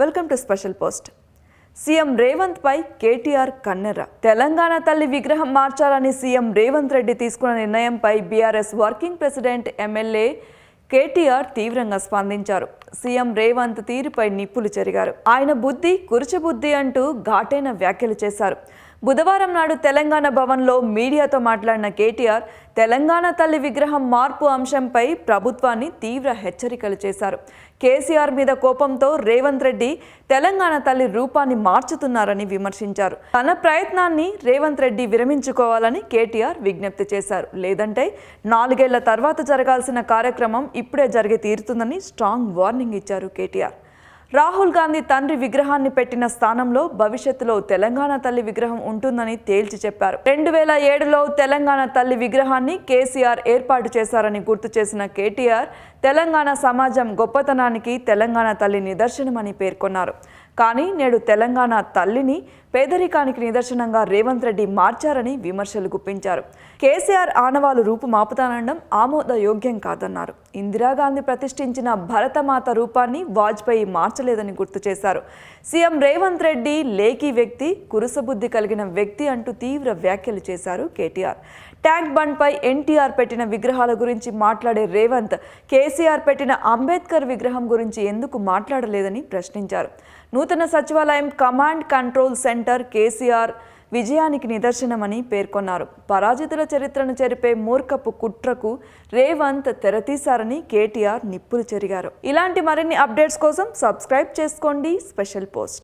Welcome to special post. CM Revanth పై కేటీఆర్ కన్నెర తెలంగాణ తల్లి విగ్రహం మార్చాలని సీఎం రేవంత్ రెడ్డి తీసుకున్న నిర్ణయంపై BRS working president MLA KTR తీవ్రంగా స్పందించారు. సీఎం రేవంత్ తీరుపై నిప్పులు చెరిగారు. ఆయన బుద్ధి కురుచబుద్ధి అంటూ ఘాటైన వ్యాఖ్యలు చేశారు. బుధవారం నాడు తెలంగాణ భవన్లో మీడియాతో మాట్లాడిన కేటీఆర్ తెలంగాణ తల్లి విగ్రహం మార్పు అంశంపై ప్రభుత్వాన్ని తీవ్ర హెచ్చరికలు చేశారు. కేసీఆర్ మీద కోపంతో రేవంత్ రెడ్డి తెలంగాణ తల్లి రూపాన్ని మార్చుతున్నారని విమర్శించారు. తన ప్రయత్నాన్ని రేవంత్ రెడ్డి విరమించుకోవాలని కేటీఆర్ విజ్ఞప్తి చేశారు. లేదంటే నాలుగేళ్ళ తర్వాత జరగాల్సిన కార్యక్రమం ఇప్పుడే జరిగి తీరుతుందని స్ట్రాంగ్ వార్నింగ్ ఇచ్చారు కేటీఆర్. రాహుల్ గాంధీ తండ్రి విగ్రహాన్ని పెట్టిన స్థానంలో భవిష్యత్తులో తెలంగాణ తల్లి విగ్రహం ఉంటుందని తేల్చి చెప్పారు. రెండు వేల ఏడులో తెలంగాణ తల్లి విగ్రహాన్ని కేసీఆర్ ఏర్పాటు చేశారని గుర్తు చేసిన కేటీఆర్ తెలంగాణ సమాజం గొప్పతనానికి తెలంగాణ తల్లి నిదర్శనమని పేర్కొన్నారు. కానీ నేడు తెలంగాణ తల్లిని పేదరికానికి నిదర్శనంగా రేవంత్ రెడ్డి మార్చారని విమర్శలు గుప్పించారు. కేసీఆర్ ఆనవాలు రూపు మాపుతానడం ఆమోదయోగ్యం కాదన్నారు. ఇందిరాగాంధీ ప్రతిష్ఠించిన భరతమాత రూపాన్ని వాజ్పేయి మార్చలేదని గుర్తు చేశారు. సీఎం రేవంత్ రెడ్డి లేఖీ వ్యక్తి కురుసబుద్ధి కలిగిన వ్యక్తి అంటూ తీవ్ర వ్యాఖ్యలు చేశారు కేటీఆర్. ట్యాంక్ బండ్పై ఎన్టీఆర్ పెట్టిన విగ్రహాల గురించి మాట్లాడే రేవంత్ కేసీఆర్ పెట్టిన అంబేద్కర్ విగ్రహం గురించి ఎందుకు మాట్లాడలేదని ప్రశ్నించారు. నూతన సచివాలయం కమాండ్ కంట్రోల్ సెంటర్ కేసీఆర్ విజయానికి నిదర్శనమని పేర్కొన్నారు. పరాజితుల చరిత్రను చెరిపే మూర్ఖపు కుట్రకు రేవంత్ తెరతీశారని కేటీఆర్ నిప్పులు చెరిగారు. ఇలాంటి మరిన్ని అప్డేట్స్ కోసం సబ్స్క్రైబ్ చేసుకోండి. Special post.